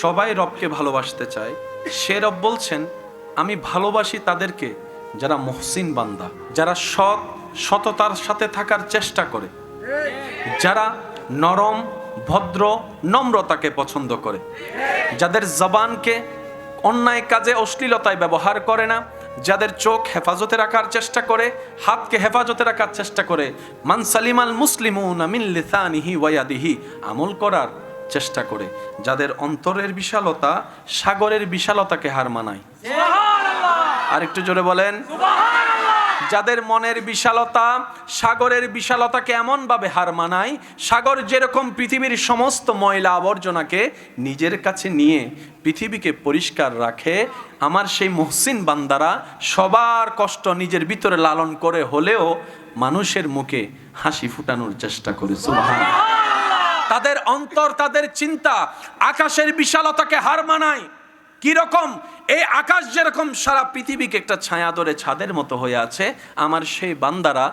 সবাই রবকে ভালোবাসতে চায়। সে রব বলছেন, আমি ভালোবাসি তাদেরকে যারা মহসিন বান্দা, যারা সৎ, সততার সাথে থাকার চেষ্টা করে, যারা নরম, ভদ্র, নম্রতাকে পছন্দ করে, যাদের জবানকে অন্যায় কাজে অশ্লীলতায় ব্যবহার করে না, যাদের চোখ হেফাজতে রাখার চেষ্টা করে, হাতকে হেফাজতে রাখার চেষ্টা করে, মান সালিমাল মুসলিমুন মিন লিসানিহি আমল করার চেষ্টা করে যাদের অন্তরের বিশালতা সাগরের বিশালতাকে হার মানায়। আর একটু জোরে বলেন। যাদের মনের বিশালতা সাগরের বিশালতাকে এমনভাবে হার মানায় সাগর যেরকম পৃথিবীর সমস্ত ময়লা আবর্জনাকে নিজের কাছে নিয়ে পৃথিবীকে পরিষ্কার রাখে আমার সেই মহসিন বান্দারা সবার কষ্ট নিজের ভিতরে লালন করে হলেও মানুষের মুখে হাসি ফুটানোর চেষ্টা করে। সুবহান তাদের অন্তর, তাদের চিন্তা, আকাশের বিশালতাকে হার মানায়। কীরকম এই আকাশ যেরকম সারা পৃথিবীকে একটা ছায়া ধরে ছাদের মতো হয়ে আছে, আমার সেই বান্দারা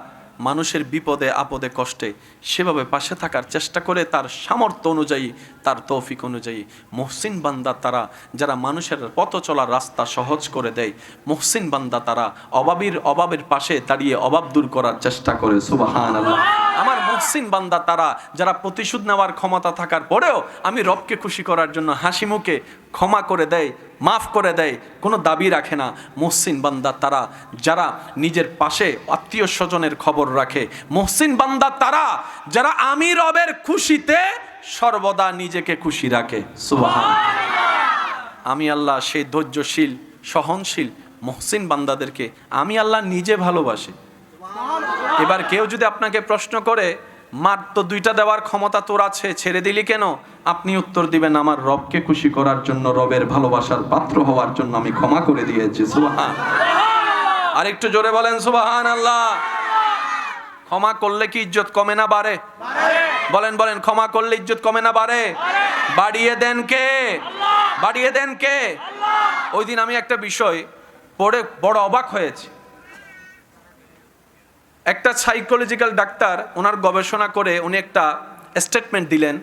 মানুষের বিপদে, আপদে, কষ্টে সেভাবে পাশে থাকার চেষ্টা করে তার সামর্থ্য অনুযায়ী, তার তৌফিক অনুযায়ী মহসিন বান্দা তারা, যারা মানুষের পথ চলার রাস্তা সহজ করে দেয়, মহসিন বান্দা তারা অভাবীর অভাবের পাশে দাঁড়িয়ে অভাব দূর করার চেষ্টা করে। সুবাহান আমার মহসিন বান্দা তারা, যারা প্রতিশোধ নেওয়ার ক্ষমতা থাকার পরেও আমি রবকে খুশি করার জন্য হাসি মুখে ক্ষমা করে দেয়, মাফ করে দেয়, কোনো দাবি রাখে না মহসিন বান্দা তারা, যারা নিজের পাশে আত্মীয় স্বজনের খবর রাখে। মহসিন বান্দা তারা, যারা আমি রবের খুশিতে সর্বদা নিজেকে খুশি রাখে। আমি আল্লাহ সেই ধৈর্যশীল, সহনশীল মহসিন বান্দাদেরকে আমি আল্লাহ নিজে ভালোবাসি। এবার কেউ যদি আপনাকে প্রশ্ন করে মার তো দুইটা দেওয়ার ক্ষমতা তোর আছে ছেড়ে দিলি কেন? আপনি উত্তর দিবেন আমার রবকে খুশি করার জন্য রবের ভালোবাসার পাত্র হওয়ার জন্য আমি ক্ষমা করে দিয়েছি। সুবাহান। আর একটু জোরে বলেন সুবাহান আল্লাহ ক্ষমা করলে কি ইজ্জত কমে না বাড়ে? বলেন বলেন ক্ষমা করলে ইজ্জত কমে না বাড়ে? বাড়িয়ে দেন কে? বাড়িয়ে দেন কে? ওই দিন আমি একটা বিষয় পড়ে বড় অবাক হয়েছি। একটা সাইকোলজিক্যাল ডাক্তার ওনার গবেষণা করে উনি একটা স্টেটমেন্ট দিলেন।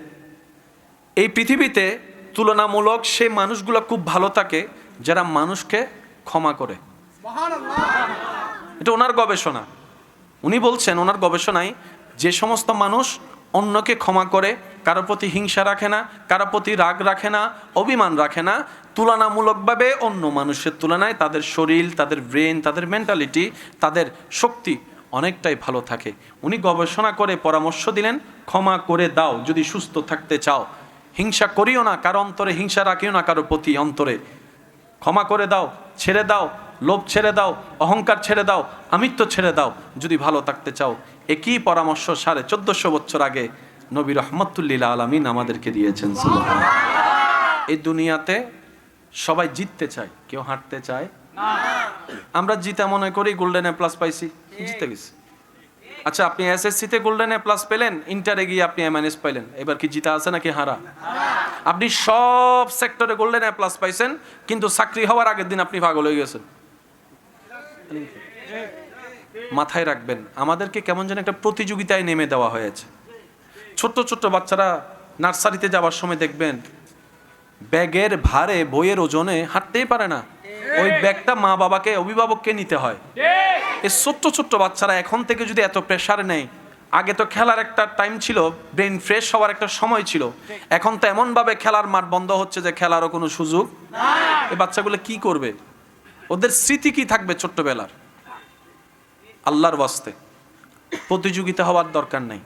এই পৃথিবীতে তুলনামূলক সেই মানুষগুলো খুব ভালো থাকে যারা মানুষকে ক্ষমা করে। এটা ওনার গবেষণা। উনি বলছেন, ওনার গবেষণায় যে সমস্ত মানুষ অন্যকে ক্ষমা করে, কারও প্রতি হিংসা রাখে না, কারও প্রতি রাগ রাখে না, অভিমান রাখে না, তুলনামূলকভাবে অন্য মানুষের তুলনায় তাদের শরীর, তাদের ব্রেন, তাদের মেন্টালিটি তাদের শক্তি অনেকটাই ভালো থাকে। উনি গবেষণা করে পরামর্শ দিলেন, ক্ষমা করে দাও, যদি সুস্থ থাকতে চাও। হিংসা করিও না, কারও অন্তরে হিংসা রাখিও না, কারও প্রতি অন্তরে। ক্ষমা করে দাও, ছেড়ে দাও, লোভ ছেড়ে দাও, অহংকার ছেড়ে দাও, আমিত্ব ছেড়ে দাও, যদি ভালো থাকতে চাও। একই পরামর্শ সাড়ে চোদ্দশো বছর আগে নবী রহমতুল্লিল আলমিন আমাদেরকে দিয়েছেন এই দুনিয়াতে সবাই জিততে চায়, কেউ হাঁটতে চায়। আমরা জিতে মনে করি, গোল্ডেন এ প্লাস পাইছি। জিতে গেছি। আচ্ছা আপনি এসএসসিতে গোল্ডেন এ প্লাস পেলেন ইন্টারে গিয়ে আপনি এমএনএস পাইলেন। এবার কি জিতা আছে নাকি হারা? আপনি সব সেক্টরে গোল্ডেন এ প্লাস পাইছেন, কিন্তু চাকরি হওয়ার আগের দিন আপনি পাগল হয়ে গেছেন। মাথায় রাখবেন, আমাদেরকে কেমন যেন একটা প্রতিযোগিতায় নেমে দেওয়া হয়েছে। ছোট্ট ছোট্ট বাচ্চারা নার্সারিতে যাওয়ার সময় দেখবেন, ব্যাগের ভারে, বইয়ের ওজনে হাঁটতেই পারে না। ওই ব্যাগটা মা বাবাকে অভিভাবককে নিতে হয়। এই ছোট্ট ছোট্ট বাচ্চারা এখন থেকে যদি এত প্রেশার নেয় আগে তো খেলার একটা টাইম ছিল ব্রেন ফ্রেশ হওয়ার একটা সময় ছিল। এখন তো এমনভাবে খেলার মাঠ বন্ধ হচ্ছে যে খেলারও কোনো সুযোগ এই বাচ্চাগুলো কি করবে? ওদের স্মৃতি কি থাকবে ছোট্টবেলার? আল্লাহর বাস্তে প্রতিযোগিতা হওয়ার দরকার নাই।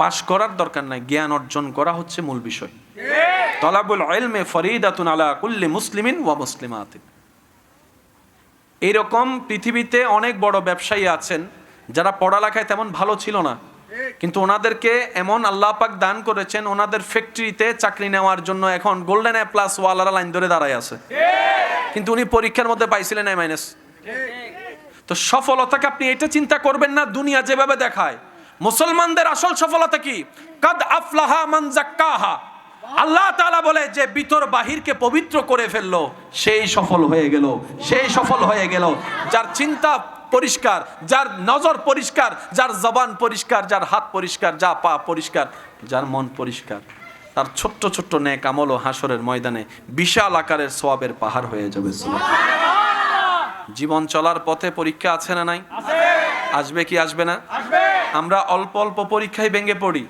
পাশ করার দরকার নাই। জ্ঞান অর্জন করা হচ্ছে মূল বিষয়। তলাবুল ইলমে ফরিদাতুন আলা কুল্লি মুসলিমিন ওয়া মুসলিমাতিন। এইরকম পৃথিবীতে অনেক বড় ব্যবসায়ী আছেন যারা পড়ালেখায় তেমন ভালো ছিল না। কিন্তু ওনাদেরকে এমন আল্লাহ পাক দান করেছেন, ওনাদের ফ্যাক্টরিতে চাকরি নেওয়ার জন্য এখন গোল্ডেন এ প্লাস ওয়ালারা লাইন ধরে দাঁড়ায় আছে। কিন্তু উনি পরীক্ষার মধ্যে পাইছিলেন এ মাইনাস তো সফলতাকে আপনি এটা চিন্তা করবেন না, দুনিয়া যেভাবে দেখায়। মুসলমানদের আসল সফলতা কি? কাদ আফলাহা মান জাক্কাহা। আল্লাহ তাআলা বলে যে বিতর বাহিরকে পবিত্র করে ফেলল সেই সফল হয়ে গেল সেই সফল হয়ে গেল। যার চিন্তা পরিষ্কার যার নজর পরিষ্কার যার জবান পরিষ্কার যার হাত পরিষ্কার যা পা পরিষ্কার যার মন পরিষ্কার তার ছোট্ট ছোট্ট ন্যাক আমল ও হাসরের ময়দানে বিশাল আকারের সোয়াবের পাহাড় হয়ে যাবে। জীবন চলার পথে পরীক্ষা আছে না নাই? আসবে কি আসবে না? আমরা অল্প অল্প পরীক্ষায় ভেঙে পড়ি।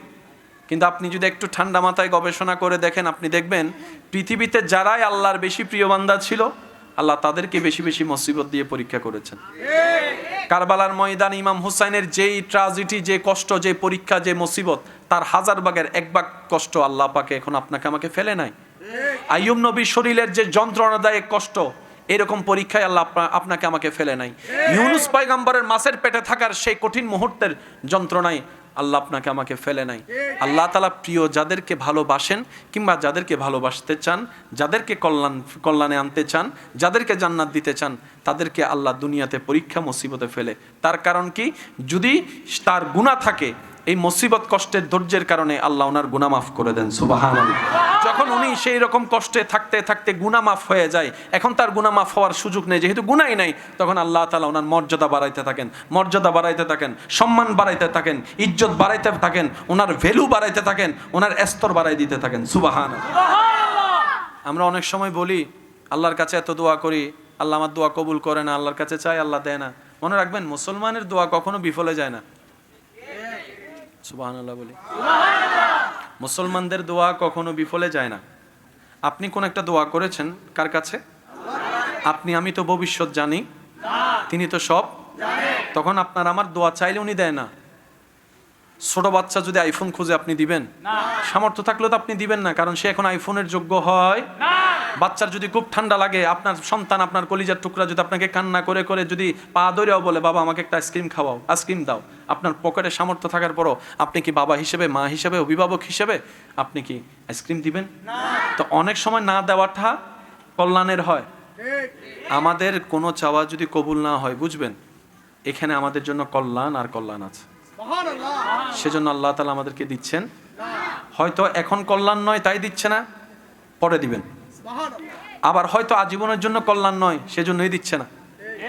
কিন্তু আপনি যদি একটু ঠান্ডা মাথায় গবেষণা করে দেখেন, আপনি দেখবেন পৃথিবীতে যারাই আল্লাহর বেশি প্রিয় বান্দা ছিল, আল্লাহ তাদেরকে বেশি বেশি মুসিবত দিয়ে পরীক্ষা করেছেন। কারবালার ময়দান ইমাম হুসাইনের যেই ট্রাজিটি যে কষ্ট, যে পরীক্ষা, যে মুসিবত, তার হাজার ভাগের এক ভাগ কষ্ট আল্লাহ পাকে এখন আপনাকে আমাকে ফেলে নাই। আইয়ুব নবীর শরীরের যে যন্ত্রণাদায়ক কষ্ট, এরকম পরীক্ষায় আল্লাহ আপনাকে আমাকে ফেলে নাই। ইউনুস পয়গাম্বরের মাসের পেটে থাকার সেই কঠিন মুহূর্তের যন্ত্রণায় আল্লাহ আপনাকে আমাকে ফেলে নাই। আল্লাহ তালা প্রিয় যাদেরকে ভালোবাসেন কিংবা যাদেরকে ভালোবাসতে চান, যাদেরকে কল্যাণ, কল্যাণে আনতে চান, যাদেরকে জান্নাত দিতে চান, তাদেরকে আল্লাহ দুনিয়াতে পরীক্ষা মুসিবতে ফেলে। তার কারণ কি? যদি তার গুণা থাকে এই মুসিবত কষ্টের ধৈর্যের কারণে আল্লাহ ওনার গুণা মাফ করে দেন সুবাহান যখন উনি সেই রকম কষ্টে থাকতে থাকতে গুণা মাফ হয়ে যায় এখন তার গুণা মাফ হওয়ার সুযোগ নেই যেহেতু গুণাই নাই তখন আল্লাহ তালা ওনার মর্যাদা বাড়াইতে থাকেন মর্যাদা বাড়াইতে থাকেন সম্মান বাড়াইতে থাকেন ইজ্জত বাড়াইতে থাকেন ওনার ভ্যালু বাড়াইতে থাকেন ওনার স্তর বাড়াই দিতে থাকেন সুবাহান আমরা অনেক সময় বলি আল্লাহর কাছে এত দোয়া করি আল্লাহ আমার দোয়া কবুল করে না আল্লাহর কাছে চাই আল্লাহ দেয় না। মনে রাখবেন মুসলমানের দোয়া কখনো বিফলে যায় না। সুবাহান আল্লাহ বলি। মুসলমানদের দোয়া কখনো বিফলে যায় না। আপনি কোন একটা দোয়া করেছেন কার কাছে? আপনি আমি তো ভবিষ্যৎ জানি। তিনি তো সব। তখন আপনার আমার দোয়া চাইলে উনি দেয় না। ছোট বাচ্চা যদি আইফোন খুঁজে আপনি দিবেন? সামর্থ্য থাকলেও তো আপনি দিবেন না কারণ সে এখন আইফোনের যোগ্য হয়। বাচ্চার যদি খুব ঠান্ডা লাগে আপনার সন্তান আপনার কলিজার টুকরা যদি আপনাকে কান্না করে করে যদি পা ধরেও বলে বাবা আমাকে একটা আইসক্রিম খাওয়াও আইসক্রিম দাও। আপনার পকেটে সামর্থ্য থাকার পরও আপনি কি বাবা হিসেবে মা হিসেবে অভিভাবক হিসেবে আপনি কি আইসক্রিম দিবেন? তো অনেক সময় না দেওয়াটা কল্যাণের হয়। আমাদের কোনো চাওয়া যদি কবুল না হয় বুঝবেন? এখানে আমাদের জন্য কল্যাণ আর কল্যাণ আছে। সেজন্য আল্লাহ তালা আমাদেরকে দিচ্ছেন। হয়তো এখন কল্যাণ নয় তাই দিচ্ছে না পরে দিবেন। আবার হয়তো আজীবনের জন্য কল্যাণ নয়, সেজন্যই দিচ্ছে না।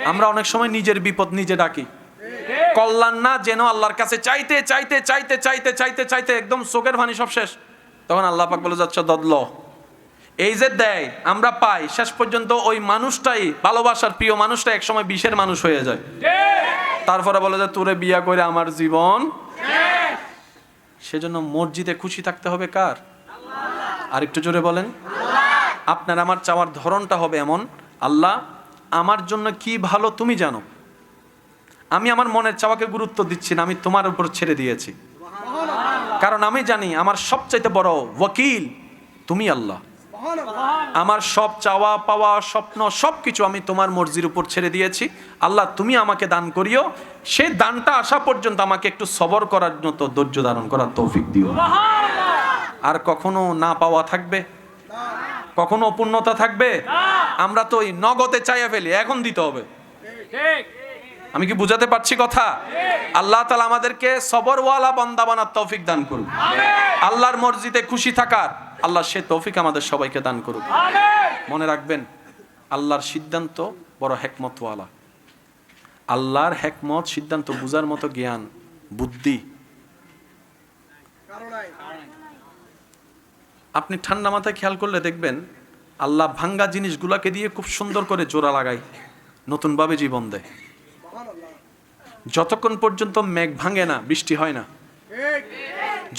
আমরা অনেক সময় নিজের বিপদ নিজে ডাকি। কল্যাণ না, যেন আল্লাহর কাছে চাইতে চাইতে চাইতে চাইতে চাইতে চাইতে একদম চোখের ভানি সব শেষ। তখন আল্লাহ পাক বলে যাচ্ছে দদল। এই যে দেয়, আমরা পাই, শেষ পর্যন্ত ওই মানুষটাই, ভালোবাসার প্রিয় মানুষটা একসময় বিষের মানুষ হয়ে যায়। তারপরে বলে যে, তোরে বিয়া করে আমার জীবন। সেজন্য মসজিদে খুশি থাকতে হবে কার? আর একটু জোরে বলেন। আপনার আমার চাওয়ার ধরনটা হবে এমন আল্লাহ আমার জন্য কি ভালো তুমি জানো। আমি আমার মনের চাওয়াকে গুরুত্ব দিচ্ছি না আমি তোমার উপর ছেড়ে দিয়েছি। কারণ আমি জানি আমার সবচাইতে বড় ওয়াকিল তুমি আল্লাহ। আমার সব চাওয়া পাওয়া স্বপ্ন সব কিছু আমি তোমার মর্জির উপর ছেড়ে দিয়েছি। আল্লাহ তুমি আমাকে দান করিও। সেই দানটা আসা পর্যন্ত আমাকে একটু সবর করার মতো ধৈর্য ধারণ করার তৌফিক দিও। আর কখনো না পাওয়া থাকবে। কখনো অপূর্ণতা থাকবে? আমরা তো ওই নগদে চাইয়া ফেলি এখন দিতে হবে। আমি কি বুঝাতে পারছি কথা? আল্লাহ তালা আমাদেরকে সবরওয়ালা বন্দা বানার তৌফিক দান করুন আল্লাহর মর্জিতে খুশি থাকার আল্লাহ সে তৌফিক আমাদের সবাইকে দান করুক। মনে রাখবেন আল্লাহর সিদ্ধান্ত বড় হেকমতওয়ালা। আল্লাহর হেকমত সিদ্ধান্ত বুঝার মতো জ্ঞান বুদ্ধি। আপনি ঠান্ডা মাথায় খেয়াল করলে দেখবেন আল্লাহ ভাঙ্গা জিনিসগুলাকে দিয়ে খুব সুন্দর করে জোড়া লাগায়, নতুনভাবে জীবন দেয়। যতক্ষণ পর্যন্ত মেঘ ভাঙে না, বৃষ্টি হয় না।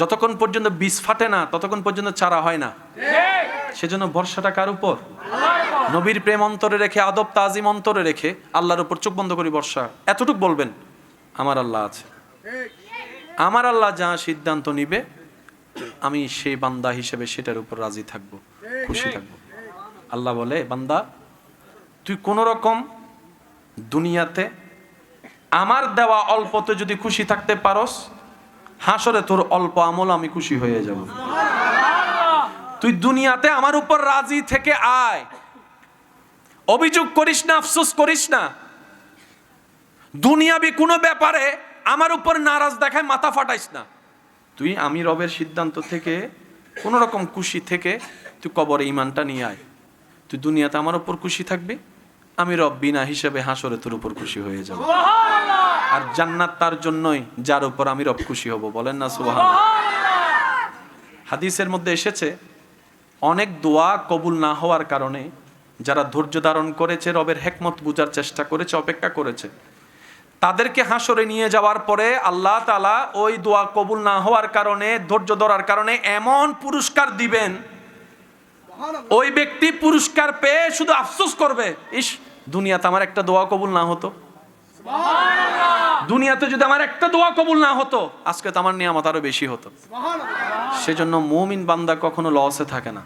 যতক্ষণ পর্যন্ত বীজ ফাটে না, ততক্ষণ পর্যন্ত চারা হয় না। সেজন্য ভরসাটা কার উপর? নবীর প্রেম অন্তরে রেখে, আদব তাজিম অন্তরে রেখে আল্লাহর উপর চোখ বন্ধ করি বর্ষা এতটুক বলবেন, আমার আল্লাহ আছে। আমার আল্লাহ যা সিদ্ধান্ত নিবে আমি সেই বান্দা হিসেবে সেটার উপর রাজি থাকব, খুশি থাকব। আল্লাহ বলে, বান্দা, তুই কোন রকম দুনিয়াতে আমার দেওয়া অল্পতে যদি খুশি থাকতে পারস, হাসরে তোর অল্প আমল আমি খুশি হয়ে যাব। তুই দুনিয়াতে আমার উপর রাজি থেকে আয়। অভিযোগ করিস না, আফসোস করিস না। দুনিয়াবি কোনো ব্যাপারে আমার উপর নারাজ দেখায় মাথা ফাটাইস না। তুই আমি রবের সিদ্ধান্ত থেকে কোনো রকম খুশি থেকে তুই কবরে ইমানটা নিয়ে আয়। তুই দুনিয়াতে আমার উপর খুশি থাকবি আমি রব বিনা হিসেবে হাসরে তোর উপর খুশি হয়ে যাব। আর জান্নাত তার জন্যই যার উপর আমি রব খুশি হব, বলেন না সুবহান হাদিসের মধ্যে এসেছে, অনেক দোয়া কবুল না হওয়ার কারণে যারা ধৈর্য ধারণ করেছে, রবের হেকমত বুঝার চেষ্টা করেছে, অপেক্ষা করেছে তাদেরকে হাসরে নিয়ে যাওয়ার পরে আল্লাহ তালা ওই দোয়া কবুল না হওয়ার কারণে, ধৈর্য ধরার কারণে এমন পুরস্কার দিবেন, ওই ব্যক্তি পুরস্কার পেয়ে শুধু আফসোস করবে, ইস, দুনিয়াতে আমার একটা দোয়া কবুল না হতো। দুনিয়াতে যদি আমার একটা দোয়া কবুল না হতো, আজকে তো আমার নিয়ামত আরও বেশি হতো। সেজন্য মুমিন বান্দা কখনো লসে থাকে না।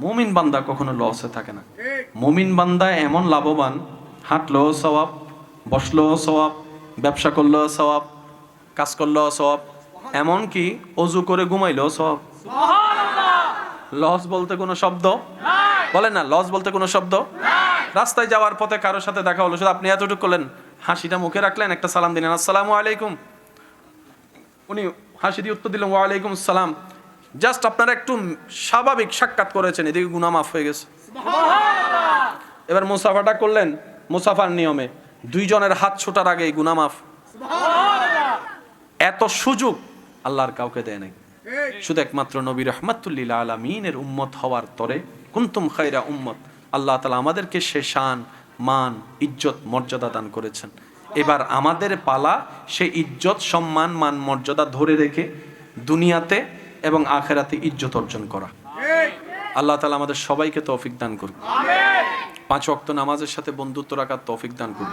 মুমিন বান্দা কখনো লসে থাকে না। মুমিন বান্দা এমন লাভবান, হাঁটলেও সওয়াব বসলেও সওয়াব ব্যবসা করল সওয়াব কাজ করলেও সওয়াব। এমনকি অজু করে ঘুমাইলো সওয়াব। লস বলতে কোনো শব্দ? বলেন না লস বলতে কোনো শব্দ? রাস্তায় যাওয়ার পথে কারোর সাথে দেখা হলো। শুধু আপনি এতটুকু করলেন। হাসিটা মুখে রাখলেন একটা সালাম দিলেন। আসসালামু আলাইকুম। উনি হাসি দিয়ে উত্তর দিলেন ওয়ালাইকুম সালাম জাস্ট আপনারা একটু স্বাভাবিক সাক্ষাৎ করেছেন এদিকে গুনা মাফ হয়ে গেছে। এবার মুসাফাটা করলেন মুসাফার নিয়মে। দুইজনের হাত ছোটার আগে গুনা মাফ। এত সুযোগ আল্লাহর কাউকে দেয় নাই। শুধু একমাত্র নবী রহমাতুল্লিল আলমিনের উম্মত হওয়ার তরে কুন্তুম খাইরা উম্মত আল্লাহ তালা আমাদেরকে সে শান মান ইজ্জত মর্যাদা দান করেছেন। এবার আমাদের পালা সে ইজ্জত সম্মান মান মর্যাদা ধরে রেখে দুনিয়াতে এবং আখেরাতে ইজ্জত অর্জন করা। আল্লাহ তালা আমাদের সবাইকে তৌফিক দান করুন পাঁচ অক্ত নামাজের সাথে বন্ধুত্ব রাখার তৌফিক দান করুন।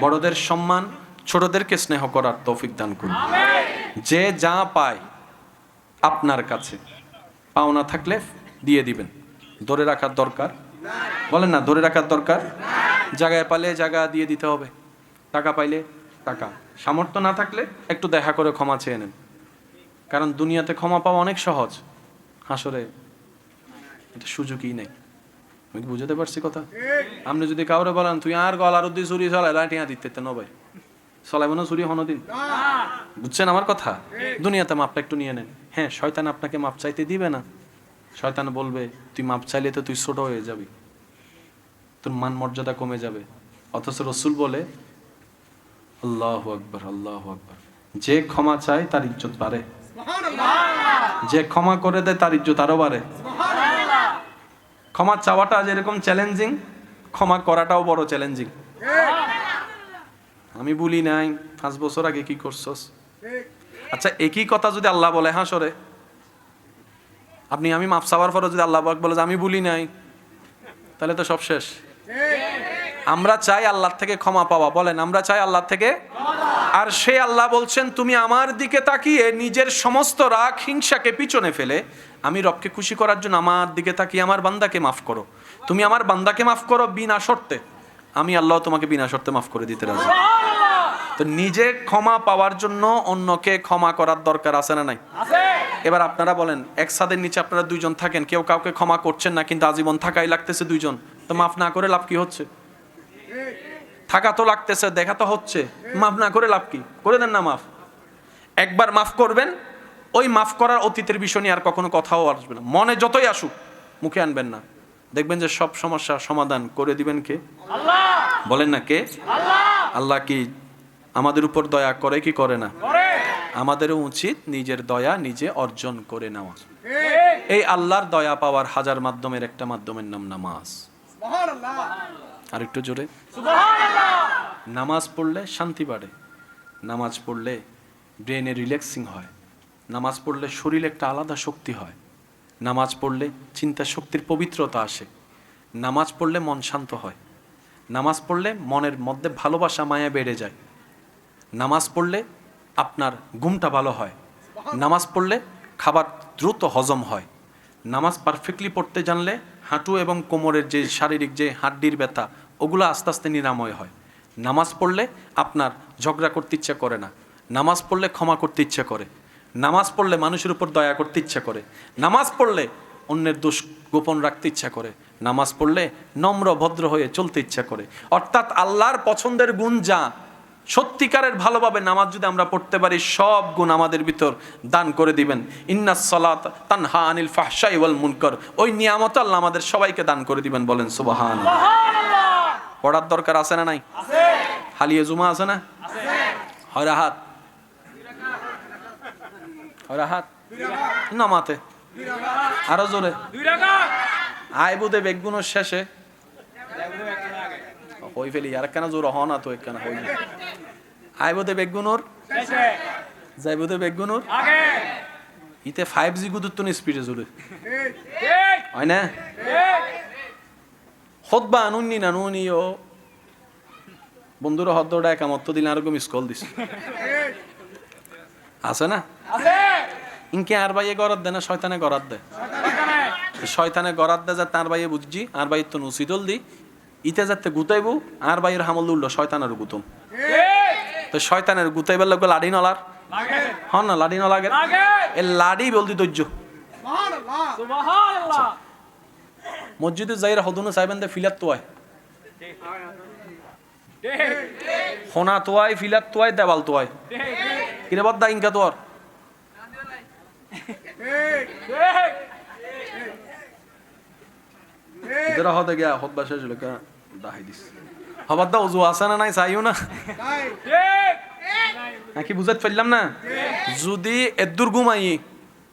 বড়দের সম্মান, ছোটদেরকে স্নেহ করার তৌফিক দান করুন। যে যা পায় আপনার কাছে, পাওনা থাকলে দিয়ে দিবেন। ধরে রাখার দরকার। বলেন না, ধরে রাখার দরকার? জায়গায় পালে জায়গা দিয়ে দিতে হবে। টাকা পাইলে টাকা। সামর্থ্য না থাকলে একটু দেখা করে ক্ষমা চেয়ে নেন। কারণ দুনিয়াতে ক্ষমা পাওয়া অনেক সহজ। হাসরে সুযোগই নেই। আমি কি বুঝতে পারছি কথা? আপনি যদি কাউরে বলেন তুই আর গলার উদ্দি চুরি চলাই লাইটিয়া দিতে নবাই। চলাইব না চুরি হনদিন। বুঝছেন আমার কথা? দুনিয়াতে মাপটা একটু নিয়ে নেন। হ্যাঁ শয়তান আপনাকে মাপ চাইতে দিবে না। শয়তান বলবে তুই মাপ চাইলে তো তুই ছোট হয়ে যাবি। তোর মান মর্যাদা কমে যাবে। অথচ রসুল বলে আল্লাহ আকবর আল্লাহ আকবর। যে ক্ষমা চায় তার ইজ্জত বাড়ে। যে ক্ষমা করে দেয় তার ইজ্জত আরও বাড়ে। ক্ষমা চাওয়াটা যেরকম চ্যালেঞ্জিং ক্ষমা করাটাও বড় চ্যালেঞ্জিং আমি বলি নাই পাঁচ বছর আগে কি করছস? আচ্ছা একই কথা যদি আল্লাহ বলে হ্যাঁ সরে। আপনি আমি মাপ চাওয়ার পরে যদি আল্লাহ বলে যে আমি বলি নাই তাহলে তো সব শেষ। আমরা চাই আল্লাহ থেকে ক্ষমা পাওয়া। বলেন আমরা চাই আল্লাহ থেকে আর সে আল্লাহ বলছেন তুমি আমার দিকে তাকিয়ে নিজের সমস্ত রাগ হিংসাকে পিছনে ফেলে। আমি রবকে খুশি করার জন্য আমার দিকে তাকিয়ে আমার বান্দাকে মাফ করো। তুমি আমার বান্দাকে মাফ করো বিনা শর্তে। আমি আল্লাহ তোমাকে বিনা শর্তে মাফ করে দিতে রাজি। তো নিজে ক্ষমা পাওয়ার জন্য অন্যকে ক্ষমা করার দরকার আছে না নাই? এবার আপনারা বলেন এক ছাদের নিচে আপনারা দুইজন থাকেন কেউ কাউকে ক্ষমা করছেন না কিন্তু আজীবন থাকাই লাগতেছে দুইজন। তো মাফ না করে লাভ কি হচ্ছে? থাকা তো লাগতেছে দেখা তো হচ্ছে। মাফ না করে লাভ কি? করে দেন না মাফ। একবার মাফ করবেন ওই মাফ করার অতীতের বিষয় নিয়ে আর কখনো কথাও আসবে না। মনে যতই আসুক মুখে আনবেন না। দেখবেন যে সব সমস্যার সমাধান করে দিবেন কে? বলেন না কে? আল্লাহ! কি আমাদের উপর দয়া করে কি করে না? আমাদেরও উচিত নিজের দয়া নিজে অর্জন করে নেওয়া। এই আল্লাহর দয়া পাওয়ার হাজার মাধ্যমের একটা মাধ্যমের নাম নামাজ। আর একটু জোরে নামাজ পড়লে শান্তি বাড়ে। নামাজ পড়লে ব্রেনে রিল্যাক্সিং হয়। নামাজ পড়লে শরীরে একটা আলাদা শক্তি হয়। নামাজ পড়লে চিন্তা শক্তির পবিত্রতা আসে। নামাজ পড়লে মন শান্ত হয়। নামাজ পড়লে মনের মধ্যে ভালোবাসা মায়া বেড়ে যায়। নামাজ পড়লে আপনার ঘুমটা ভালো হয়। নামাজ পড়লে খাবার দ্রুত হজম হয়। নামাজ পারফেক্টলি পড়তে জানলে হাঁটু এবং কোমরের যে শারীরিক যে হাড্ডির ব্যথা ওগুলো আস্তে আস্তে নিরাময় হয়। নামাজ পড়লে আপনার ঝগড়া করতে ইচ্ছা করে না। নামাজ পড়লে ক্ষমা করতে ইচ্ছা করে। নামাজ পড়লে মানুষের উপর দয়া করতে ইচ্ছা করে। নামাজ পড়লে অন্যের দোষ গোপন রাখতে ইচ্ছা করে। নামাজ পড়লে নম্র, ভদ্র হয়ে চলতে ইচ্ছা করে। অর্থাৎ আল্লাহর পছন্দের গুণ যা সত্যিকারের ভালোভাবে নামাজ যদি আমরা পড়তে পারি, সব গুণ আমাদের ভিতর দান করে দিবেন। ইন্নাস সলাত তানহা আনিল ফাহশাই ওয়াল মুনকর। ওই নিয়ামত আল্লাহ আমাদের সবাইকে দান করে দিবেন বলেন সুবহান পড়ার দরকার আছে না নাই? হালিয়ে জুমা আছে না? হয়রা হাত হয়রা হাত নামাতে। আরও জোরে। আইবুদে বেগুনোর শেষে। হই ফেলি আর কেন জোর হ না তো একখানা হই না। আইবুদে বেগুনোর? যাইবুদে বেগুনোর? ইতে ফাইভ জি গুদুত্ব স্পিডে জোরে। হয় না? হতবা নুনি না নুনি ও বন্ধুরা হদ্দটা একামত্ত দিলে আর মিস কল দিস আছে না? ইনকে আর বাইয়ে গরাত দেয় না শয়তানে গরাত দেয় শয়তানে গরাত দেয় যা তার বাইয়ে বুঝছি আর বাইয়ের তো নুসিদল দি। ইতে যাতে গুতাইব আর বাইয়ের হামল উল্লো শয়তানের গুতুম। তো শয়তানের গুতাইবার লোক লাড়ি নলার হন না লাড়ি নলাগে এ লাড়ি বলতি ধৈর্য। মসজিদে যাইরা হদুনো সাইবেন দে ফিলাত তোয়ায়। হোনা তোয়ায়, ফিলাত তোয়ায়, দেওয়াল তোয়ায়। কিরে দা ইনকা তোর ইদারা হতে গিয়া হত বাসা ছিল কা দাহাই দিস। হবার দা উজু আছে না নাই, চাইও না? নাকি বুঝাতে পারলাম না? যদি এদুর ঘুমাই,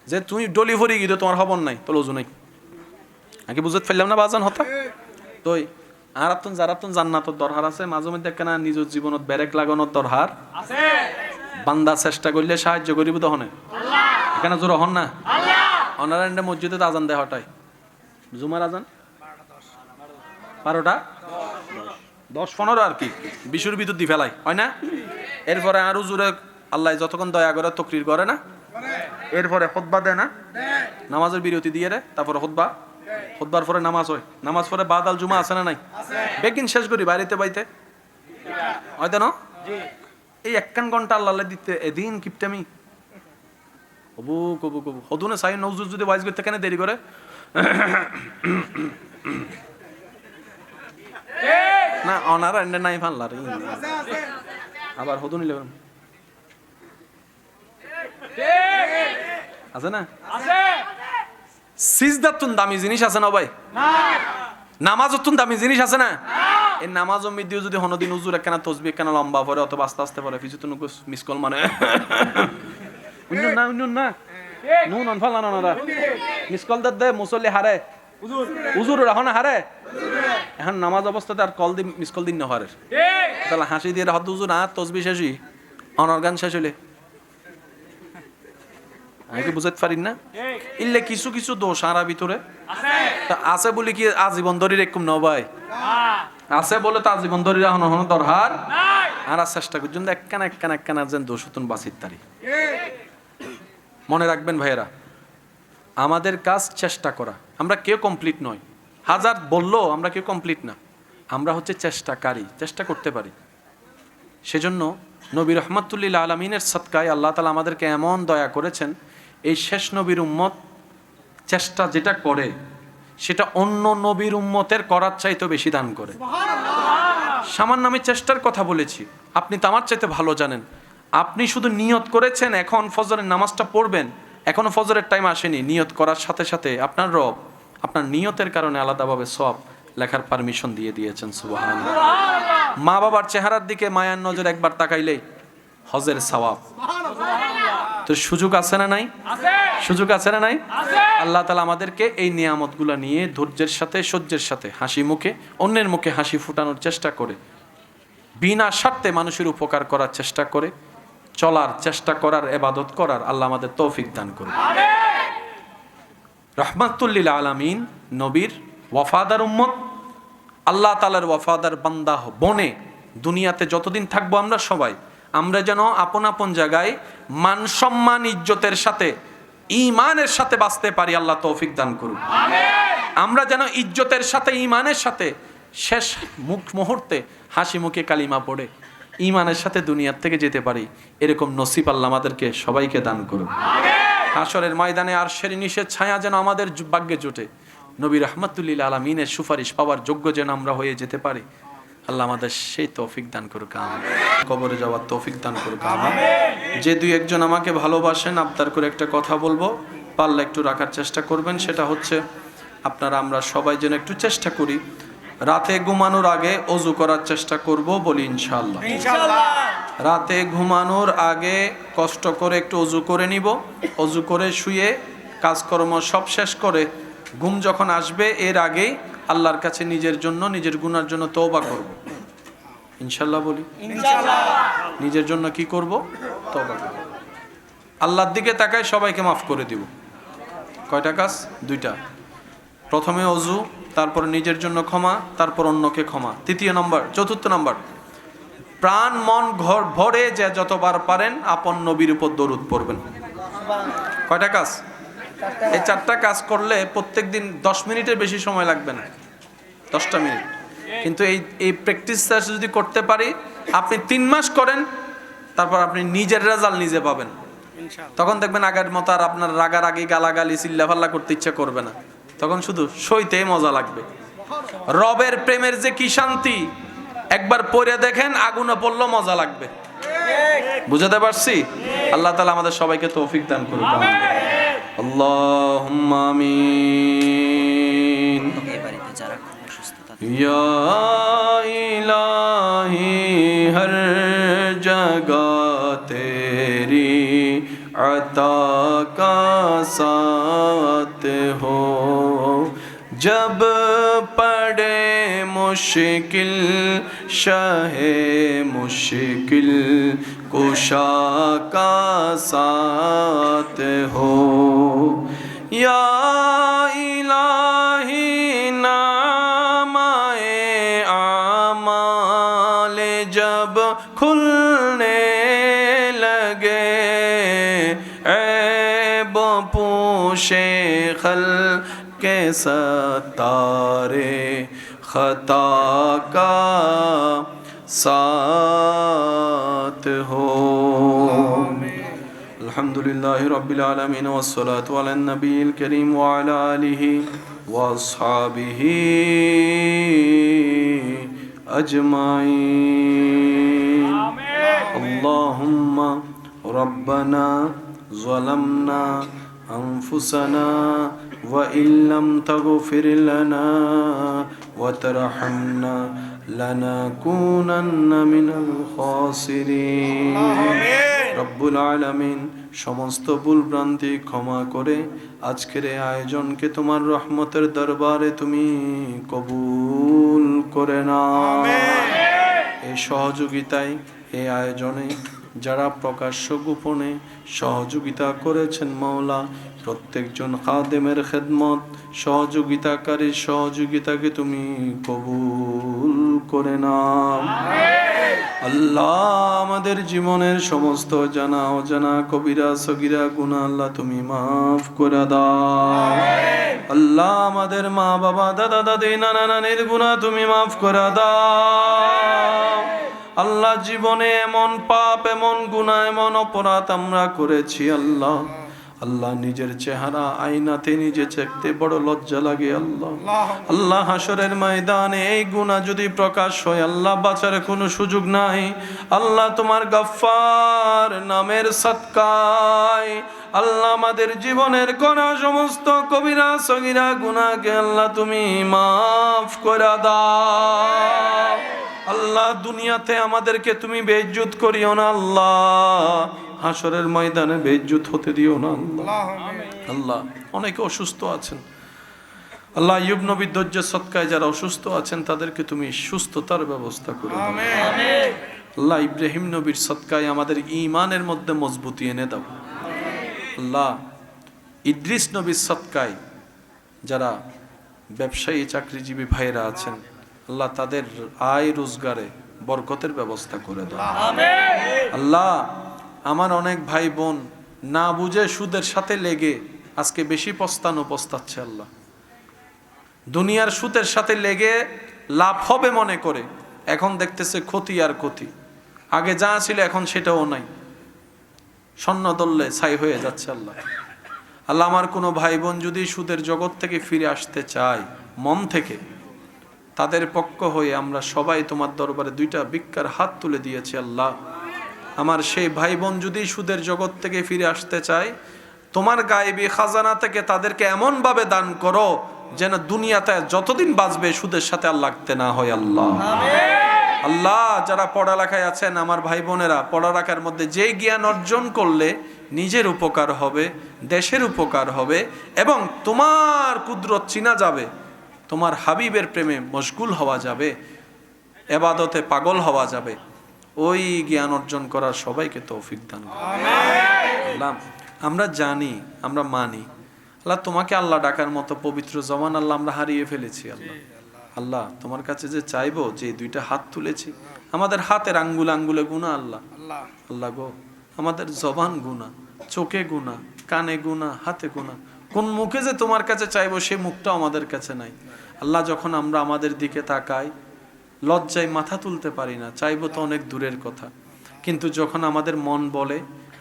যে তুই ডলি ভরি গিয়ে তোমার খবর নাই, তোর উজু নাই। নাকি বুঝাতে পারলাম না বাজান হতা? তই আর আত্মন যার আত্মন জান্নাতর দরহার আছে মাঝে মধ্যে কেনা নিজের জীবনত ব্যারেক লাগানোর দরহার। বান্দা চেষ্টা করলে সাহায্য করিব তহনে। এখানে জোর হন না? অনারায়ণ মসজিদে তো আজান দেয় হটাই জুমার আজান? বারোটা। দশ। পনেরো আর কি। বিশুর বিদ্যুৎ দি ফেলাই হয় না? এরপরে আরও জোরে আল্লাহ যতক্ষণ দয়া করে তকরির করে না? এরপরে খোদবা দেয় না? নামাজের বিরতি দিয়ে রে তারপরে খোদবা খোদবার পরে নামাজ হয়। নামাজ পরে বাদাল জুমা আছে না নাই? বেগিন শেষ করি বাড়িতে বাইতে। হয়তো না? এই একখান ঘণ্টা আল্লাহ দিতে এদিন কিপটামি। কবু কবু কবু হদুনে সাই নজরুল যদি ওয়াইজ করতে কেন দেরি করে? না অনার এন্ডে নাই ফানলার আবার হদুন ইলেভেন। আছে না? সিজদার তুন দামি জিনিস আছে না ভাই? নামাজ তুন দামি জিনিস আছে না? এই নামাজ দিও যদি হনদিন উজুর একখানা তসবি একখানা লম্বা পরে অথবা আস্তে আস্তে পরে ফিজু তুন মিস কল মানে। অন্য না অন্য না। নুন অনফাল না না মিস কল দে মুসল্লি হারে। উজুর এখন হারে। এখন নামাজ অবস্থাতে আর কল দি মিস কল দিন না হারে তাহলে হাসি দিয়ে হদ উজুর আর তসবি শেষই অনর্গান শেষ হইলে। আমি কি বুঝাতে পারি না। ইল্লে কিছু কিছু দোষ আরা ভিতরে। আছে বলে কি আজীবন ধরে রেখুম ন ভাই? আছে বলে তো আজীবন ধরি রাখনো হনো দরহার? আর আর চেষ্টা করছেন একখানা একখানা একখানা যেন দোষ হতুন বাসির তারি মনে রাখবেন ভাইয়েরা, আমাদের কাজ চেষ্টা করা। আমরা কেউ কমপ্লিট নয় হাজার বলল, আমরা কেউ কমপ্লিট না। আমরা হচ্ছে চেষ্টাকারী, চেষ্টা করতে পারি। সেজন্য নবী রহমতুল্লিল আলমিনের সৎকায় আল্লাহ তালা আমাদেরকে এমন দয়া করেছেন এই শেষ নবীর উম্মত চেষ্টা যেটা করে সেটা অন্য নবীর উম্মতের করার চাইতে বেশি দান করে। সামান্য আমি চেষ্টার কথা বলেছি আপনি তো আমার চাইতে ভালো জানেন। আপনি শুধু নিয়ত করেছেন এখন ফজরের নামাজটা পড়বেন এখনও ফজরের টাইম আসেনি নিয়ত করার সাথে সাথে আপনার রব আপনার নিয়তের কারণে আলাদাভাবে সব লেখার পারমিশন দিয়ে দিয়েছেন সুবাহান মা বাবার চেহারার দিকে মায়ার নজর একবার তাকাইলেই হজের সওয়াব। তো সুযোগ আছে না নাই? সুযোগ আছে না নাই? আল্লাহ তালা আমাদেরকে এই নিয়ামতগুলো নিয়ে ধৈর্যের সাথে সহ্যের সাথে হাসি মুখে অন্যের মুখে হাসি ফুটানোর চেষ্টা করে। বিনা স্বার্থে মানুষের উপকার করার চেষ্টা করে চলার চেষ্টা করার এবাদত করার আল্লাহ আমাদের তৌফিক দান করুন। রহমাতুল্লিল আলামিন নবীর ওয়াফাদার উম্মত। আল্লাহ তালার ওয়াফাদার বান্দা বনে দুনিয়াতে যতদিন থাকব আমরা সবাই আমরা যেন আপন আপন জায়গায় মান সম্মান ইজ্জতের সাথে ইমানের সাথে বাঁচতে পারি আল্লাহ তৌফিক দান করুন আমরা যেন ইজ্জতের সাথে ইমানের সাথে শেষ মুখ মুহূর্তে হাসি মুখে কালিমা পড়ে ইমানের সাথে দুনিয়ার থেকে যেতে পারি এরকম নসিব আল্লাহ আমাদেরকে সবাইকে দান করুন হাসরের ময়দানে আর সেরি নিষেধ ছায়া যেন আমাদের ভাগ্যে জোটে নবী রহমতুল্লিল আলমিনের সুপারিশ পাওয়ার যোগ্য যেন আমরা হয়ে যেতে পারি আল্লাহ আমাদের সেই তৌফিক দান করুক আমিন। কবরে যাওয়ার তৌফিক দান করুক আমিন। যে দুই একজন আমাকে ভালোবাসেন আবদার করে একটা কথা বলব। পারলে একটু রাখার চেষ্টা করবেন সেটা হচ্ছে আপনারা আমরা সবাই যেন একটু চেষ্টা করি। রাতে ঘুমানোর আগে অজু করার চেষ্টা করব বলি ইনশাআল্লাহ। রাতে ঘুমানোর আগে কষ্ট করে একটু অজু করে নিব। অজু করে শুয়ে কাজকর্ম সব শেষ করে ঘুম যখন আসবে এর আগেই আল্লাহর কাছে নিজের জন্য নিজের গুনার জন্য তওবা করব। ইনশাল্লাহ বলি? নিজের জন্য কি করব? তওবা করব। আল্লাহর দিকে তাকায় সবাইকে মাফ করে দিব। কয়টা কাজ? দুইটা। প্রথমে অজু তারপর নিজের জন্য ক্ষমা তারপর অন্যকে ক্ষমা। তৃতীয় নম্বর চতুর্থ নম্বর। প্রাণ মন ঘর ভরে যে যতবার পারেন আপন নবীর উপর দরুদ পড়বেন। কয়টা কাজ? এই চারটা কাজ করলে প্রত্যেক দিন দশ মিনিটের বেশি সময় লাগবে না। দশটা মিনিট। কিন্তু এই এই প্র্যাকটিসটা যদি করতে পারি আপনি তিন মাস করেন তারপর আপনি নিজের রেজাল্ট নিজে পাবেন। তখন দেখবেন আগের মতো আর আপনার রাগারাগি গালাগালি চিল্লাফাল্লা করতে ইচ্ছা করবে না। তখন শুধু সইতে মজা লাগবে। রবের প্রেমের যে কি শান্তি একবার পরে দেখেন আগুনে পড়ল মজা লাগবে। বুঝাতে পারছি? আল্লাহ তালা আমাদের সবাইকে তৌফিক দান করুক। আল্লাহ আমিন। یا الہی ہر جگہ تیری عطا کا ساتھ ہو۔ جب پڑے مشکل شہ مشکل، کشا کا ساتھ ہو۔ یا الہی نا جب کھلنے لگے عیب پوشے خل کے ستارے خطا کا ساتھ ہو۔ الحمد للہ رب العالمین والصلاة على النبي الكریم وعلى آلہ واصحابہ أجمعين اللهم ربنا ظلمنا أنفسنا وإن لم تغفر لنا وترحمنا لنكونن من الخاسرين রব্বুল আলামিন সমস্ত ভুল ভ্রান্তি ক্ষমা করে আজকের এই আয়োজনকে তোমার রহমতের দরবারে তুমি কবুল করে না এই সহযোগিতায় এই আয়োজনে যারা প্রকাশ্য গোপনে সহযোগিতা করেছেন মাওলা, প্রত্যেকজন খাদেমের খেদমত সহযোগিতাকারীর সহযোগিতাকে তুমি কবুল করে নাও। আল্লাহ আমাদের জীবনের সমস্ত জানা অজানা কবিরা, সগিরা, গুণা আল্লাহ তুমি মাফ করে দাও। আল্লাহ আমাদের মা বাবা দাদা দাদি নানা নানির গুণা তুমি মাফ করে দাও। আল্লাহ জীবনে এমন পাপ, এমন গুণা এমন অপরাধ আমরা করেছি, আল্লাহ। আল্লাহ নিজের চেহারা, আয়নাতে নিজে দেখতে বড় লজ্জা লাগে, আল্লাহ। আল্লাহ হাসরের ময়দানে এই গুণা যদি প্রকাশ হয়, আল্লাহ বাঁচার কোনো সুযোগ নাই। আল্লাহ তোমার গাফার নামের সৎকায়। আল্লাহ আমাদের জীবনের কোন সমস্ত কবিরা, সগিরা গুণাকে আল্লাহ তুমি মাফ করে দাও। আল্লাহ দুনিয়াতে আমাদেরকে তুমি বেজ্জুত করিও না আল্লাহ। হাসরের ময়দানে বেজ্জুত হতে দিও না আল্লাহ। আল্লাহ। অনেকে অসুস্থ আছেন। আল্লাহ ইউব নবী ধৈর্য সৎকায় যারা অসুস্থ আছেন তাদেরকে তুমি সুস্থতার ব্যবস্থা করো আল্লাহ ইব্রাহিম নবীর সৎকায় আমাদের ইমানের মধ্যে মজবুতি এনে দাও। আল্লাহ ইদ্রিস নবীর সৎকায় যারা ব্যবসায়ী চাকরিজীবী ভাইরা আছেন আল্লাহ তাদের আয় রোজগারে বরকতের ব্যবস্থা করে দাও আল্লাহ আমার অনেক ভাই বোন না বুঝে সুদের সাথে লেগে আজকে বেশি পস্তানো পস্তাচ্ছে আল্লাহ। দুনিয়ার সুদের সাথে লেগে লাভ হবে মনে করে এখন দেখতেছে ক্ষতি আর ক্ষতি। আগে যা ছিল এখন সেটাও নাই। স্বর্ণ দললে ছাই হয়ে যাচ্ছে আল্লাহ। আল্লাহ আমার কোনো ভাই বোন যদি সুদের জগৎ থেকে ফিরে আসতে চায় মন থেকে তাদের পক্ষ হয়ে আমরা সবাই তোমার দরবারে দুইটা ভিক্ষার হাত তুলে দিয়েছি আল্লাহ। আমার সেই ভাই বোন যদি সুদের জগৎ থেকে ফিরে আসতে চায়, তোমার গায়েবী খাজানা থেকে তাদেরকে এমনভাবে দান করো যেন দুনিয়াতে যতদিন বাঁচবে সুদের সাথে আর লাগতে না হয় আল্লাহ। আল্লাহ, যারা পড়ালেখায় আছেন, আমার ভাই বোনেরা পড়ালেখার মধ্যে যে জ্ঞান অর্জন করলে নিজের উপকার হবে, দেশের উপকার হবে এবং তোমার কুদরত চিনা যাবে। তোমার হাবিবের প্রেমে মশগুল হওয়া যাবে, এবাদতে পাগল হওয়া যাবে, ওই জ্ঞান অর্জন করার সবাইকে তৌফিক দান আমরা জানি, আমরা মানি। আল্লাহ, তোমাকে আল্লাহ ডাকার মতো পবিত্র জমান আল্লাহ আমরা হারিয়ে ফেলেছি, আল্লাহ। আল্লাহ, তোমার কাছে যে চাইব, যে দুইটা হাত তুলেছি, আমাদের হাতের আঙ্গুল আঙ্গুলে গুণা, আল্লাহ। আল্লাহ গো, আমাদের জবান গুণা, চোখে গুণা, কানে গুণা, হাতে গুণা কোন মুখে যে তোমার কাছে চাইব, সে মুখটাও আমাদের কাছে নাই। আল্লাহ যখন আমরা আমাদের দিকে তাকাই, লজ্জায় মাথা তুলতে পারি না, চাইব তো অনেক দূরের কথা। কিন্তু যখন আমাদের মন বলে,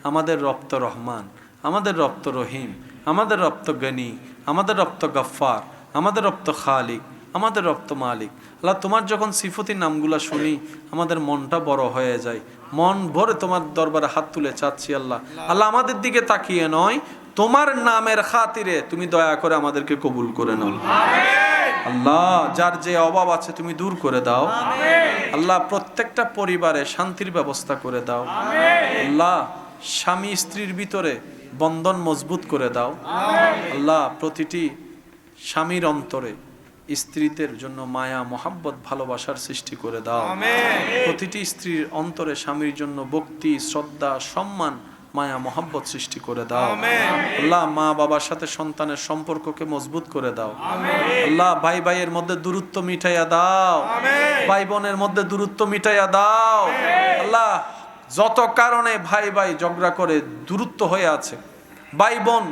আমাদের রপ্ত রহমান, আমাদের রপ্ত রহিম, আমাদের রপ্ত গনি, আমাদের রপ্ত গফ্ফার, আমাদের রপ্ত খালিক, আমাদের রপ্ত মালিক, আল্লাহ তোমার যখন সিফতির নামগুলা শুনি, আমাদের মনটা বড় হয়ে যায়। মন ভরে তোমার দরবারে হাত তুলে চাচ্ছি আল্লাহ। আল্লাহ আমাদের দিকে তাকিয়ে নয় তোমার নামের খাতিরে তুমি দয়া করে আমাদেরকে কবুল করে নাও। আল্লাহ যার যে অভাব আছে তুমি দূর করে দাও। আল্লাহ প্রত্যেকটা পরিবারে শান্তির ব্যবস্থা করে দাও। আল্লাহ স্বামী স্ত্রীর ভিতরে বন্ধন মজবুত করে দাও। আল্লাহ প্রতিটি স্বামীর অন্তরে স্ত্রীদের জন্য মায়া মোহাব্বত ভালোবাসার সৃষ্টি করে দাও। প্রতিটি স্ত্রীর অন্তরে স্বামীর জন্য ভক্তি শ্রদ্ধা সম্মান মায়া, মোহাব্বত সৃষ্টি করে দাও। আল্লাহ মা বাবার সাথে সন্তানের সম্পর্ককে মজবুত করে দাও। আল্লাহ ভাই ভাইয়ের মধ্যে দূরত্ব মিটাইয়া দাও। ভাই বোনের মধ্যে দূরত্ব মিটাইয়া দাও। আল্লাহ যত কারণে ভাই ভাই ঝগড়া করে দূরত্ব হয়ে আছে, ভাই বোন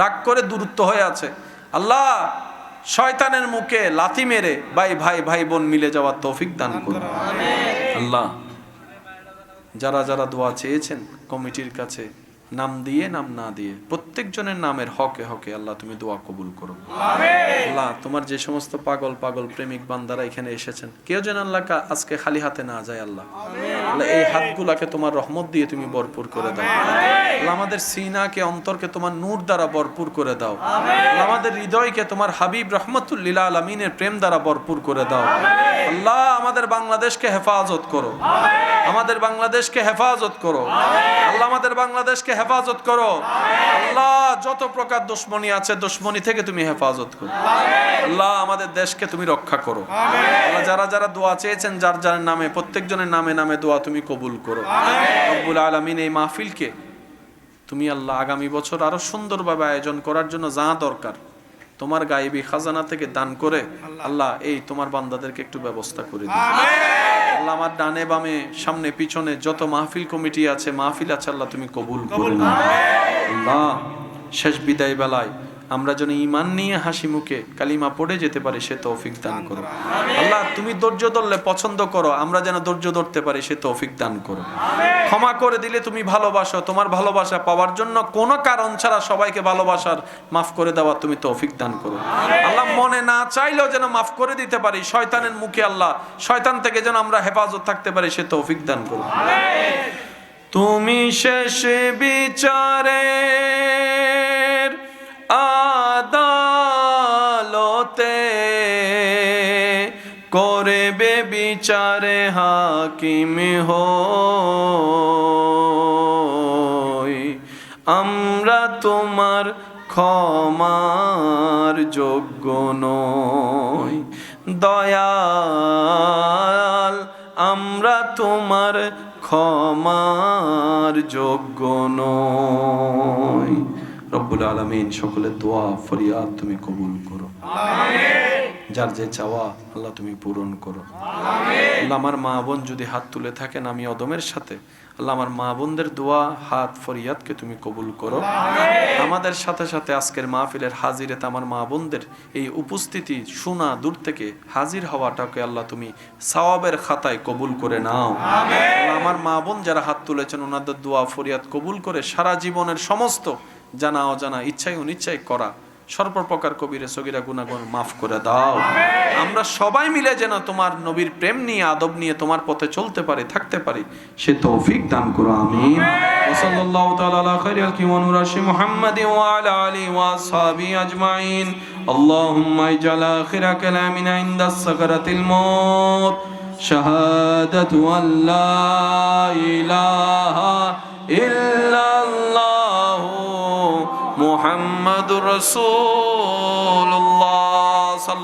রাগ করে দূরত্ব হয়ে আছে, আল্লাহ শয়তানের মুখে লাথি মেরে ভাই ভাই ভাই বোন মিলে যাওয়ার তৌফিক দান করুন। আল্লাহ যারা যারা দোয়া চেয়েছেন কমিটির কাছে নাম দিয়ে নাম না দিয়ে প্রত্যেকজনের নামের হকে হকে আল্লাহ তুমি দোয়া কবুল করো। আল্লাহ তোমার যে সমস্ত পাগল পাগল প্রেমিক বান্দারা এখানে এসেছেন কেউ যেন আল্লাহ আজকে খালি হাতে না যায় আল্লাহ। আল্লাহ এই হাতগুলাকে তোমার রহমত দিয়ে তুমি ভরপুর করে দাও। আল্লাহ আমাদের সিনাকে অন্তরকে তোমার নূর দ্বারা ভরপুর করে দাও। আমাদের হৃদয়কে তোমার হাবিব রহমতুল্লিলা আলমিনের প্রেম দ্বারা ভরপুর করে দাও। আল্লাহ আমাদের বাংলাদেশকে হেফাজত করো। আমাদের বাংলাদেশকে হেফাজত করো। আল্লাহ আমাদের বাংলাদেশকে হেফাজত করো। আল্লাহ যত প্রকার দুশ্মনী আছে, দুশ্মনী থেকে তুমি হেফাজত করো। আল্লাহ আমাদের দেশকে তুমি রক্ষা করো। আল্লাহ যারা যারা দোয়া চেয়েছেন, যার যার নামে, প্রত্যেকজনের নামে নামে দোয়া তুমি কবুল করো। রব্বুল আলমিন এই মাহফিলকে তুমি আল্লাহ আগামী বছর আরও সুন্দরভাবে আয়োজন করার জন্য যা দরকার, তোমার গায়েবী খাজানা থেকে দান করে আল্লাহ এই তোমার বান্দাদেরকে একটু ব্যবস্থা করে দিও আল্লাহ আমার ডানে বামে সামনে পিছনে যত মাহফিল কমিটি আছে মাহফিল আছে আল্লাহ তুমি কবুল করে। আল্লাহ শেষ বিদায় বেলায় আমরা যেন ইমান নিয়ে হাসি মুখে কালিমা পড়ে যেতে পারি, সে তৌফিক দান করো। আল্লাহ, তুমি ধৈর্য ধরলে পছন্দ করো, আমরা যেন ধৈর্য ধরতে পারি, সে তৌফিক দান করো। ক্ষমা করে দিলে তুমি ভালোবাসো, তোমার ভালোবাসা পাওয়ার জন্য কোনো কারণ ছাড়া সবাইকে ভালোবাসার মাফ করে দেওয়া তুমি তৌফিক দান করো। আল্লাহ, মনে না চাইলেও যেন মাফ করে দিতে পারি, শয়তানের মুখে আল্লাহ, শয়তান থেকে যেন আমরা হেফাজত থাকতে পারি, সে তৌফিক দান করো। তুমি শেষ বিচারের বিচারে হাকিম হই। আমরা তোমার ক্ষমার যোগ্য নই। দয়াল আমরা তোমার ক্ষমার যোগ্য নই। রব্বুল আলমিন সকলের দোয়া ফরিয়াদ তুমি কবুল করো। যার যে চাওয়া আল্লাহ তুমি পূরণ করো। আল্লাহ আমার মা বোন যদি হাত তুলে থাকেন আমি অদমের সাথে আল্লাহ আমার মা বোনদের দোয়া হাত ফরিয়াদকে তুমি কবুল করো। আমাদের সাথে সাথে আজকের মাহফিলের হাজিরে আমার মা বোনদের এই উপস্থিতি শোনা দূর থেকে হাজির হওয়াটাকে আল্লাহ তুমি সওয়াবের খাতায় কবুল করে নাও। আমার মা বোন যারা হাত তুলেছেন ওনাদের দোয়া ফরিয়াদ কবুল করে সারা জীবনের সমস্ত জানা অজানা ইচ্ছাই অনিচ্ছাই করা সর্বপ্রকার কবিরে সগিরা গুণাগুণ মাফ করে দাও আমরা সবাই মিলে যেন তোমার নবীর প্রেম নিয়ে আদব নিয়ে তোমার পথে চলতে পারি থাকতে পারি সে তৌফিক দান করো আমিন وصلى الله تعالى على خير الخلق ونور محمد وعلى اله واصحابه اجمعين اللهم اجعل اخر كلامنا عند السكرة الموت شهادة أن لا إله إلا الله محمد رسول الله صلى